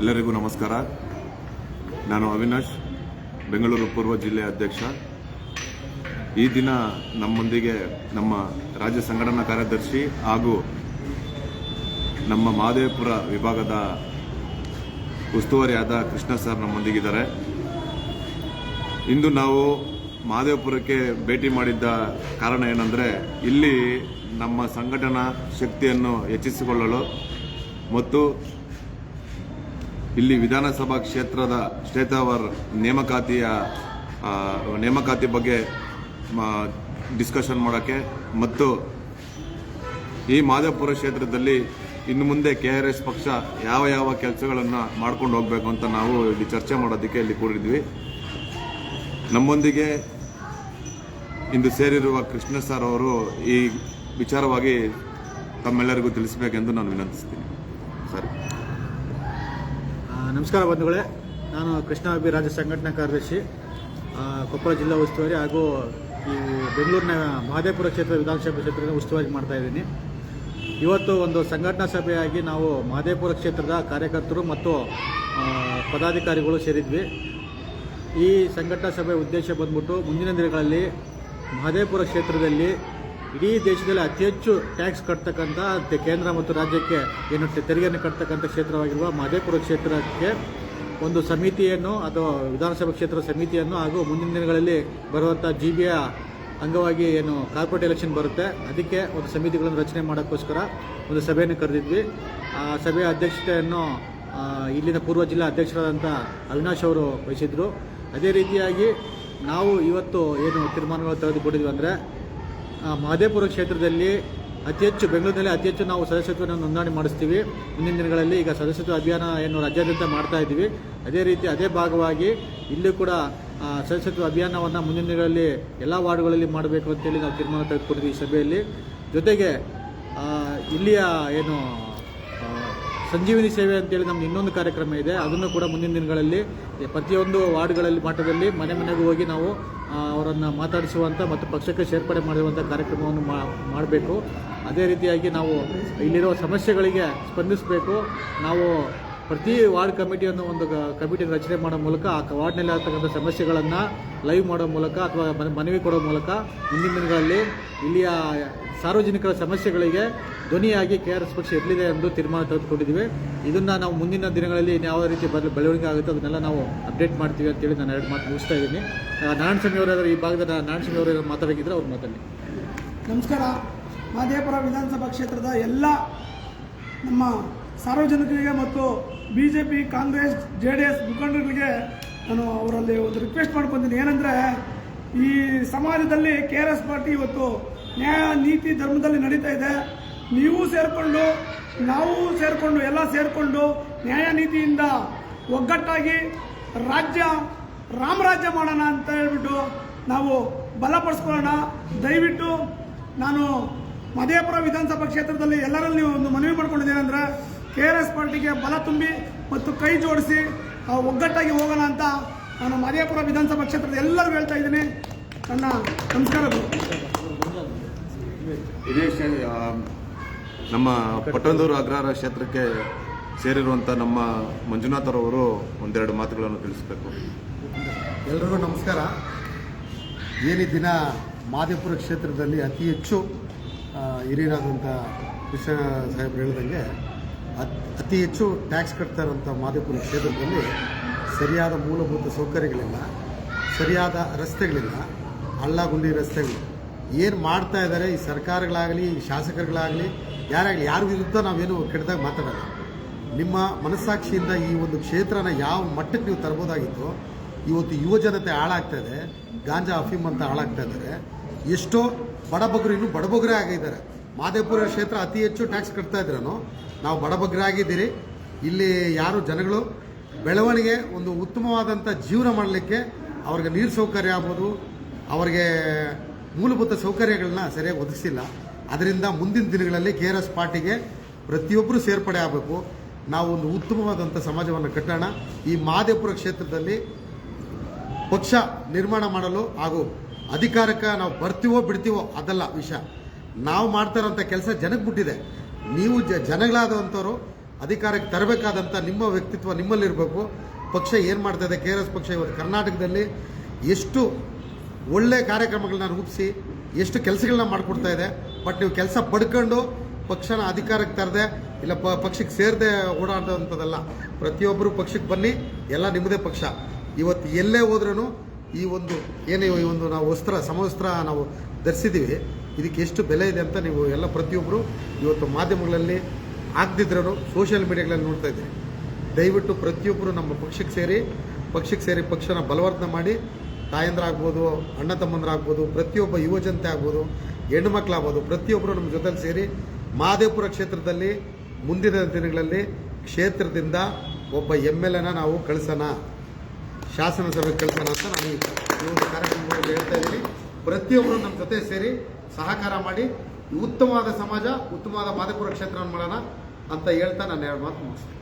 ಎಲ್ಲರಿಗೂ ನಮಸ್ಕಾರ. ನಾನು ಅವಿನಾಶ್, ಬೆಂಗಳೂರು ಪೂರ್ವ ಜಿಲ್ಲೆ ಅಧ್ಯಕ್ಷ. ಈ ದಿನ ನಮ್ಮೊಂದಿಗೆ ನಮ್ಮ ರಾಜ್ಯ ಸಂಘಟನಾ ಕಾರ್ಯದರ್ಶಿ ಹಾಗೂ ನಮ್ಮ ಮಹದೇವಪುರ ವಿಭಾಗದ ಉಸ್ತುವಾರಿಯಾದ ಕೃಷ್ಣ ಸರ್ ನಮ್ಮೊಂದಿಗಿದ್ದಾರೆ. ಇಂದು ನಾವು ಮಹದೇವಪುರಕ್ಕೆ ಭೇಟಿ ಮಾಡಿದ್ದ ಕಾರಣ ಏನಂದರೆ, ಇಲ್ಲಿ ನಮ್ಮ ಸಂಘಟನಾ ಶಕ್ತಿಯನ್ನು ಹೆಚ್ಚಿಸಿಕೊಳ್ಳಲು ಮತ್ತು ಇಲ್ಲಿ ವಿಧಾನಸಭಾ ಕ್ಷೇತ್ರದ ಶ್ವೇತಾವರ್ ನೇಮಕಾತಿಯ ನೇಮಕಾತಿ ಬಗ್ಗೆ ಡಿಸ್ಕಷನ್ ಮಾಡೋಕ್ಕೆ ಮತ್ತು ಈ ಮಾದೇವಪುರ ಕ್ಷೇತ್ರದಲ್ಲಿ ಇನ್ನು ಮುಂದೆ ಕೆ ಆರ್ ಎಸ್ ಪಕ್ಷ ಯಾವ ಯಾವ ಕೆಲಸಗಳನ್ನು ಮಾಡ್ಕೊಂಡು ಹೋಗಬೇಕು ಅಂತ ನಾವು ಇಲ್ಲಿ ಚರ್ಚೆ ಮಾಡೋದಕ್ಕೆ ಇಲ್ಲಿ ಕೂಡಿದ್ವಿ. ನಮ್ಮೊಂದಿಗೆ ಇಂದು ಸೇರಿರುವ ಕೃಷ್ಣ ಸರ್ ಅವರು ಈ ವಿಚಾರವಾಗಿ ತಮ್ಮೆಲ್ಲರಿಗೂ ತಿಳಿಸಬೇಕೆಂದು ನಾನು ವಿನಂತಿಸ್ತೀನಿ. ಸರಿ. ನಮಸ್ಕಾರ ಬಂಧುಗಳೇ. ನಾನು ಕೃಷ್ಣ ಅಭಿ ರಾಜ್ಯ ಸಂಘಟನಾ ಕಾರ್ಯದರ್ಶಿ ಕೊಪ್ಪಳ ಜಿಲ್ಲಾ ಉಸ್ತುವಾರಿ ಹಾಗೂ ಈ ಬೆಂಗಳೂರಿನ ಮಹದೇಪುರ ಕ್ಷೇತ್ರ ವಿಧಾನಸಭೆ ಕ್ಷೇತ್ರದ ಉಸ್ತುವಾರಿ ಮಾಡ್ತಾ ಇದ್ದೀನಿ. ಇವತ್ತು ಒಂದು ಸಂಘಟನಾ ಸಭೆಯಾಗಿ ನಾವು ಮಹದೇಪುರ ಕ್ಷೇತ್ರದ ಕಾರ್ಯಕರ್ತರು ಮತ್ತು ಪದಾಧಿಕಾರಿಗಳು ಸೇರಿದ್ವಿ. ಈ ಸಂಘಟನಾ ಸಭೆ ಉದ್ದೇಶ ಬಂದ್ಬಿಟ್ಟು ಮುಂದಿನ ದಿನಗಳಲ್ಲಿ ಮಹದೇಪುರ ಕ್ಷೇತ್ರದಲ್ಲಿ ಇಡೀ ದೇಶದಲ್ಲಿ ಅತಿ ಹೆಚ್ಚು ಟ್ಯಾಕ್ಸ್ ಕಟ್ತಕ್ಕಂಥ ಕೇಂದ್ರ ಮತ್ತು ರಾಜ್ಯಕ್ಕೆ ಏನು ತೆರಿಗೆಯನ್ನು ಕಟ್ತಕ್ಕಂಥ ಕ್ಷೇತ್ರವಾಗಿರುವ ಮಾದೇಪುರ ಕ್ಷೇತ್ರಕ್ಕೆ ಒಂದು ಸಮಿತಿಯನ್ನು ಅಥವಾ ವಿಧಾನಸಭಾ ಕ್ಷೇತ್ರ ಸಮಿತಿಯನ್ನು ಹಾಗೂ ಮುಂದಿನ ದಿನಗಳಲ್ಲಿ ಬರುವಂಥ ಜಿ ಬಿಯ ಅಂಗವಾಗಿ ಏನು ಕಾರ್ಪೊರೇಟ್ ಎಲೆಕ್ಷನ್ ಬರುತ್ತೆ. ಅದಕ್ಕೆ ಒಂದು ಸಮಿತಿಗಳನ್ನು ರಚನೆ ಮಾಡೋಕ್ಕೋಸ್ಕರ ಒಂದು ಸಭೆಯನ್ನು ಕರೆದಿದ್ವಿ. ಆ ಸಭೆಯ ಅಧ್ಯಕ್ಷತೆಯನ್ನು ಇಲ್ಲಿನ ಪೂರ್ವ ಜಿಲ್ಲಾ ಅಧ್ಯಕ್ಷರಾದಂಥ ಅವಿನಾಶ್ ಅವರು ವಹಿಸಿದ್ರು. ಅದೇ ರೀತಿಯಾಗಿ ನಾವು ಇವತ್ತು ಏನು ತೀರ್ಮಾನಗಳು ತೆಗೆದುಕೊಂಡಿದ್ವಿ ಅಂದರೆ ಮಹದೇವಪುರ ಕ್ಷೇತ್ರದಲ್ಲಿ ಅತಿ ಹೆಚ್ಚು, ಬೆಂಗಳೂರಿನಲ್ಲಿ ಅತಿ ಹೆಚ್ಚು ನಾವು ಸದಸ್ಯತ್ವವನ್ನು ನೋಂದಣಿ ಮಾಡಿಸ್ತೀವಿ. ಮುಂದಿನ ದಿನಗಳಲ್ಲಿ ಈಗ ಸದಸ್ಯತ್ವ ಅಭಿಯಾನ ಏನು ರಾಜ್ಯಾದ್ಯಂತ ಮಾಡ್ತಾ ಇದ್ದೀವಿ. ಅದೇ ರೀತಿ ಅದೇ ಭಾಗವಾಗಿ ಇಲ್ಲೂ ಕೂಡ ಸದಸ್ಯತ್ವ ಅಭಿಯಾನವನ್ನು ಮುಂದಿನ ದಿನಗಳಲ್ಲಿ ಎಲ್ಲ ವಾರ್ಡ್ಗಳಲ್ಲಿ ಮಾಡಬೇಕು ಅಂತೇಳಿ ನಾವು ತೀರ್ಮಾನ ತೆಗೆದುಕೊಂಡಿದ್ವಿ ಈ ಸಭೆಯಲ್ಲಿ. ಜೊತೆಗೆ ಇಲ್ಲಿಯ ಏನು ಸಂಜೀವಿನಿ ಸೇವೆ ಅಂತೇಳಿ ನಮ್ದು ಇನ್ನೊಂದು ಕಾರ್ಯಕ್ರಮ ಇದೆ. ಅದನ್ನು ಕೂಡ ಮುಂದಿನ ದಿನಗಳಲ್ಲಿ ಪ್ರತಿಯೊಂದು ವಾರ್ಡ್ಗಳಲ್ಲಿ ಮಟ್ಟದಲ್ಲಿ ಮನೆ ಮನೆಗೂ ಹೋಗಿ ನಾವು ಅವರನ್ನು ಮಾತಾಡಿಸುವಂಥ ಮತ್ತು ಪಕ್ಷಕ್ಕೆ ಸೇರ್ಪಡೆ ಮಾಡಿರುವಂಥ ಕಾರ್ಯಕ್ರಮವನ್ನು ಮಾಡಬೇಕು. ಅದೇ ರೀತಿಯಾಗಿ ನಾವು ಇಲ್ಲಿರುವ ಸಮಸ್ಯೆಗಳಿಗೆ ಸ್ಪಂದಿಸಬೇಕು. ನಾವು ಪ್ರತಿ ವಾರ್ಡ್ ಕಮಿಟಿಯನ್ನು ಒಂದು ಕಮಿಟಿ ರಚನೆ ಮಾಡೋ ಮೂಲಕ ಆ ವಾರ್ಡ್ನಲ್ಲಿ ಆಗ್ತಕ್ಕಂಥ ಸಮಸ್ಯೆಗಳನ್ನು ಲೈವ್ ಮಾಡೋ ಮೂಲಕ ಅಥವಾ ಮನವಿ ಕೊಡೋ ಮೂಲಕ ಮುಂದಿನ ದಿನಗಳಲ್ಲಿ ಇಲ್ಲಿಯ ಸಾರ್ವಜನಿಕರ ಸಮಸ್ಯೆಗಳಿಗೆ ಧ್ವನಿಯಾಗಿ ಕೆ ಆರ್ ಎಸ್ ಪಕ್ಷ ಇರಲಿದೆ ಎಂದು ತೀರ್ಮಾನ ತೆಗೆದುಕೊಂಡಿದ್ದೀವಿ. ಇದನ್ನು ನಾವು ಮುಂದಿನ ದಿನಗಳಲ್ಲಿ ಯಾವ ರೀತಿ ಬದಲು ಬೆಳವಣಿಗೆ ಆಗುತ್ತೆ ಅದನ್ನೆಲ್ಲ ನಾವು ಅಪ್ಡೇಟ್ ಮಾಡ್ತೀವಿ ಅಂತೇಳಿ ನಾನು ಎರಡು ಮಾತು ಮುಗಿಸ್ತಾ ಇದ್ದೀನಿ. ನಾರಾಯಣ ಸ್ವಾಮಿ ಅವರಾದ್ರೆ ಈ ಭಾಗದ ನಾರಾಯಣ ಸ್ವಾಮಿ ಅವರು ಮಾತಾಡಿದ್ರೆ ಅವ್ರು ಮಾತಾಡಿ ನಮಸ್ಕಾರ. ಮಾದೇಪುರ ವಿಧಾನಸಭಾ ಕ್ಷೇತ್ರದ ಎಲ್ಲ ನಮ್ಮ ಸಾರ್ವಜನಿಕರಿಗೆ ಮತ್ತು B J P Congress J D S ಮುಖಂಡರಿಗೆ ನಾನು ಅವರಲ್ಲಿ ಒಂದು ರಿಕ್ವೆಸ್ಟ್ ಮಾಡ್ಕೊತೀನಿ. ಏನಂದರೆ, ಈ ಸಮಾಜದಲ್ಲಿ ಕೆ ಆರ್ ಎಸ್ ಪಾರ್ಟಿ ಇವತ್ತು ನ್ಯಾಯ, ನೀತಿ, ಧರ್ಮದಲ್ಲಿ ನಡೀತಾ ಇದೆ. ನೀವು ಸೇರಿಕೊಂಡು, ನಾವು ಸೇರಿಕೊಂಡು, ಎಲ್ಲ ಸೇರಿಕೊಂಡು ನ್ಯಾಯ ನೀತಿಯಿಂದ ಒಗ್ಗಟ್ಟಾಗಿ ರಾಜ್ಯ ರಾಮರಾಜ್ಯ ಮಾಡೋಣ ಅಂತ ಹೇಳ್ಬಿಟ್ಟು ನಾವು ಬಲಪಡಿಸ್ಕೊಳ್ಳೋಣ. ದಯವಿಟ್ಟು ನಾನು ಮಧೇಪುರ ವಿಧಾನಸಭಾ ಕ್ಷೇತ್ರದಲ್ಲಿ ಎಲ್ಲರಲ್ಲಿ ಒಂದು ಮನವಿ ಮಾಡ್ಕೊಂಡಿದ್ದೇನೆಂದ್ರೆ ಕೆ ಆರ್ ಎಸ್ ಪಾರ್ಟಿಗೆ ಬಲ ತುಂಬಿ ಮತ್ತು ಕೈ ಜೋಡಿಸಿ ಒಗ್ಗಟ್ಟಾಗಿ ಹೋಗೋಣ ಅಂತ ನಾನು ಮಾದೇಪುರ ವಿಧಾನಸಭಾ ಕ್ಷೇತ್ರದ ಎಲ್ಲರೂ ಹೇಳ್ತಾ ಇದ್ದೀನಿ. ನನ್ನ ನಮಸ್ಕಾರಗಳು ದಿನೇಶ್ ನಮ್ಮ ಪಟ್ಟಂದೂರು ಅಗ್ರಹಾರ ಕ್ಷೇತ್ರಕ್ಕೆ ಸೇರಿರುವಂಥ ನಮ್ಮ ಮಂಜುನಾಥರವರು ಒಂದೆರಡು ಮಾತುಗಳನ್ನು ತಿಳಿಸಬೇಕು. ಎಲ್ರಿಗೂ ನಮಸ್ಕಾರ. ಏನೇ ದಿನ ಮಾದೇಪುರ ಕ್ಷೇತ್ರದಲ್ಲಿ ಅತಿ ಹೆಚ್ಚು ಹಿರಿಯರಾದಂಥ ಕೃಷ್ಣ ಸಾಹೇಬ್ರು ಹೇಳಿದಂಗೆ ಅತ್- ಹೆಚ್ಚು ಟ್ಯಾಕ್ಸ್ ಕಟ್ತಾ ಇರೋಂಥ ಮಾದೇಪುರ ಕ್ಷೇತ್ರದಲ್ಲಿ ಸರಿಯಾದ ಮೂಲಭೂತ ಸೌಕರ್ಯಗಳಿಲ್ಲ, ಸರಿಯಾದ ರಸ್ತೆಗಳಿಲ್ಲ ಹಳ್ಳ ಗುಂಡಿ ರಸ್ತೆಗಳು. ಏನು ಮಾಡ್ತಾ ಇದ್ದಾರೆ ಈ ಸರ್ಕಾರಗಳಾಗಲಿ, ಈ ಶಾಸಕರುಗಳಾಗಲಿ, ಯಾರಾಗಲಿ ಯಾರ ವಿರುದ್ಧ ನಾವೇನು ಕೆಟ್ಟದಾಗ ಮಾತಾಡೋಲ್ಲ. ನಿಮ್ಮ ಮನಸ್ಸಾಕ್ಷಿಯಿಂದ ಈ ಒಂದು ಕ್ಷೇತ್ರನ ಯಾವ ಮಟ್ಟಕ್ಕೆ ನೀವು ತರ್ಬೋದಾಗಿತ್ತು, ಇವತ್ತು ಯುವ ಜನತೆ ಹಾಳಾಗ್ತಾ ಇದೆ, ಗಾಂಜಾ ಅಫೀಮ್ ಅಂತ ಹಾಳಾಗ್ತಾ ಇದ್ದಾರೆ ಎಷ್ಟೋ ಬಡಬಗರು ಇನ್ನೂ ಬಡಬಗರೇ ಆಗಿದ್ದಾರೆ. ಮಾದೇಪುರ ಕ್ಷೇತ್ರ ಅತಿ ಹೆಚ್ಚು ಟ್ಯಾಕ್ಸ್ ಕಟ್ತಾ ಇದ್ರೂ ನಾವು ಬಡಬಗ್ರಾಗಿದ್ದೀರಿ ಇಲ್ಲಿ ಯಾರು ಜನಗಳು ಬೆಳವಣಿಗೆ, ಒಂದು ಉತ್ತಮವಾದಂಥ ಜೀವನ ಮಾಡಲಿಕ್ಕೆ ಅವ್ರಿಗೆ ನೀರು ಸೌಕರ್ಯ ಆಗ್ಬೋದು, ಅವರಿಗೆ ಮೂಲಭೂತ ಸೌಕರ್ಯಗಳನ್ನ ಸರಿಯಾಗಿ ಒದಗಿಸಿಲ್ಲ. ಅದರಿಂದ ಮುಂದಿನ ದಿನಗಳಲ್ಲಿ ಕೆ ಆರ್ ಎಸ್ ಪಾರ್ಟಿಗೆ ಪ್ರತಿಯೊಬ್ಬರು ಸೇರ್ಪಡೆ ಆಗಬೇಕು. ನಾವು ಒಂದು ಉತ್ತಮವಾದಂಥ ಸಮಾಜವನ್ನು ಕಟ್ಟೋಣ. ಈ ಮಾದೇಪುರ ಕ್ಷೇತ್ರದಲ್ಲಿ ಪಕ್ಷ ನಿರ್ಮಾಣ ಮಾಡಲು ಹಾಗೂ ಅಧಿಕಾರಕ್ಕೆ ನಾವು ಬರ್ತೀವೋ ಬಿಡ್ತೀವೋ ಅದಲ್ಲ ವಿಷಯ. ನಾವು ಮಾಡ್ತಾ ಇರೋಂಥ ಕೆಲಸ ಜನಕ್ಕೆ ಬಿಟ್ಟಿದೆ ನೀವು ಜ ಜನಗಳಾದಂಥವ್ರು ಅಧಿಕಾರಕ್ಕೆ ತರಬೇಕಾದಂಥ ನಿಮ್ಮ ವ್ಯಕ್ತಿತ್ವ ನಿಮ್ಮಲ್ಲಿರಬೇಕು. ಪಕ್ಷ ಏನು ಮಾಡ್ತಾಯಿದೆ ಕೆ ಆರ್ ಎಸ್ ಪಕ್ಷ ಇವತ್ತು ಕರ್ನಾಟಕದಲ್ಲಿ ಎಷ್ಟು ಒಳ್ಳೆ ಕಾರ್ಯಕ್ರಮಗಳನ್ನ ರೂಪಿಸಿ, ಎಷ್ಟು ಕೆಲಸಗಳನ್ನ ಮಾಡಿಕೊಡ್ತಾ ಇದೆ. ಬಟ್ ನೀವು ಕೆಲಸ ಪಡ್ಕೊಂಡು ಪಕ್ಷನ ಅಧಿಕಾರಕ್ಕೆ ತರದೆ, ಇಲ್ಲ ಪಕ್ಷಕ್ಕೆ ಸೇರದೆ ಓಡಾಡೋವಂಥದ್ದಲ್ಲ. ಪ್ರತಿಯೊಬ್ಬರು ಪಕ್ಷಕ್ಕೆ ಬನ್ನಿ, ಎಲ್ಲ ನಿಮ್ಮದೇ ಪಕ್ಷ. ಇವತ್ತು ಎಲ್ಲೇ ಹೋದ್ರೂ ಈ ಒಂದು ಏನು ಈ ಒಂದು ನಾವು ವಸ್ತ್ರ, ಸಮವಸ್ತ್ರ ನಾವು ಧರಿಸಿದ್ದೀವಿ, ಇದಕ್ಕೆ ಎಷ್ಟು ಬೆಲೆ ಇದೆ ಅಂತ ನೀವು ಎಲ್ಲ ಪ್ರತಿಯೊಬ್ಬರು ಇವತ್ತು ಮಾಧ್ಯಮಗಳಲ್ಲಿ ಆಗದಿದ್ರೂ ಸೋಷಿಯಲ್ ಮೀಡಿಯಾಗಳಲ್ಲಿ ನೋಡ್ತಾ ಇದ್ದೀರಿ. ದಯವಿಟ್ಟು ಪ್ರತಿಯೊಬ್ಬರು ನಮ್ಮ ಪಕ್ಷಕ್ಕೆ ಸೇರಿ ಪಕ್ಷಕ್ಕೆ ಸೇರಿ ಪಕ್ಷನ ಬಲವರ್ಧನೆ ಮಾಡಿ, ತಾಯಂದ್ರಾಗ್ಬೋದು, ಅಣ್ಣ ತಮ್ಮಂದ್ರಾಗ್ಬೋದು, ಪ್ರತಿಯೊಬ್ಬ ಯುವ ಜನತೆ ಆಗ್ಬೋದು, ಹೆಣ್ಣು ಮಕ್ಕಳಾಗ್ಬೋದು ಪ್ರತಿಯೊಬ್ಬರು ನಮ್ಮ ಜೊತೆಲಿ ಸೇರಿ ಮಹದೇವಪುರ ಕ್ಷೇತ್ರದಲ್ಲಿ ಮುಂದಿನ ದಿನಗಳಲ್ಲಿ ಕ್ಷೇತ್ರದಿಂದ ಒಬ್ಬ ಎಂ ಎಲ್ ಎನ ನಾವು ಕಳಿಸೋಣ. ಶಾಸನಸಭೆಗೆ ಕಲ್ಪನೆ ಅಂತ ನಾನು ಈ ಈ ಒಂದು ಕಾರ್ಯಕ್ರಮದಲ್ಲಿ ಹೇಳ್ತಾ ಇದ್ದೀನಿ. ಪ್ರತಿಯೊಬ್ಬರು ನಮ್ಮ ಜೊತೆ ಸೇರಿ ಸಹಕಾರ ಮಾಡಿ ಉತ್ತಮವಾದ ಸಮಾಜ, ಉತ್ತಮವಾದ ಮಾದಪುರ ಕ್ಷೇತ್ರವನ್ನು ಮಾಡೋಣ ಅಂತ ಹೇಳ್ತಾ ನಾನು ಎರಡು ಮಾತು ಮುಗಿಸ್ತೀನಿ.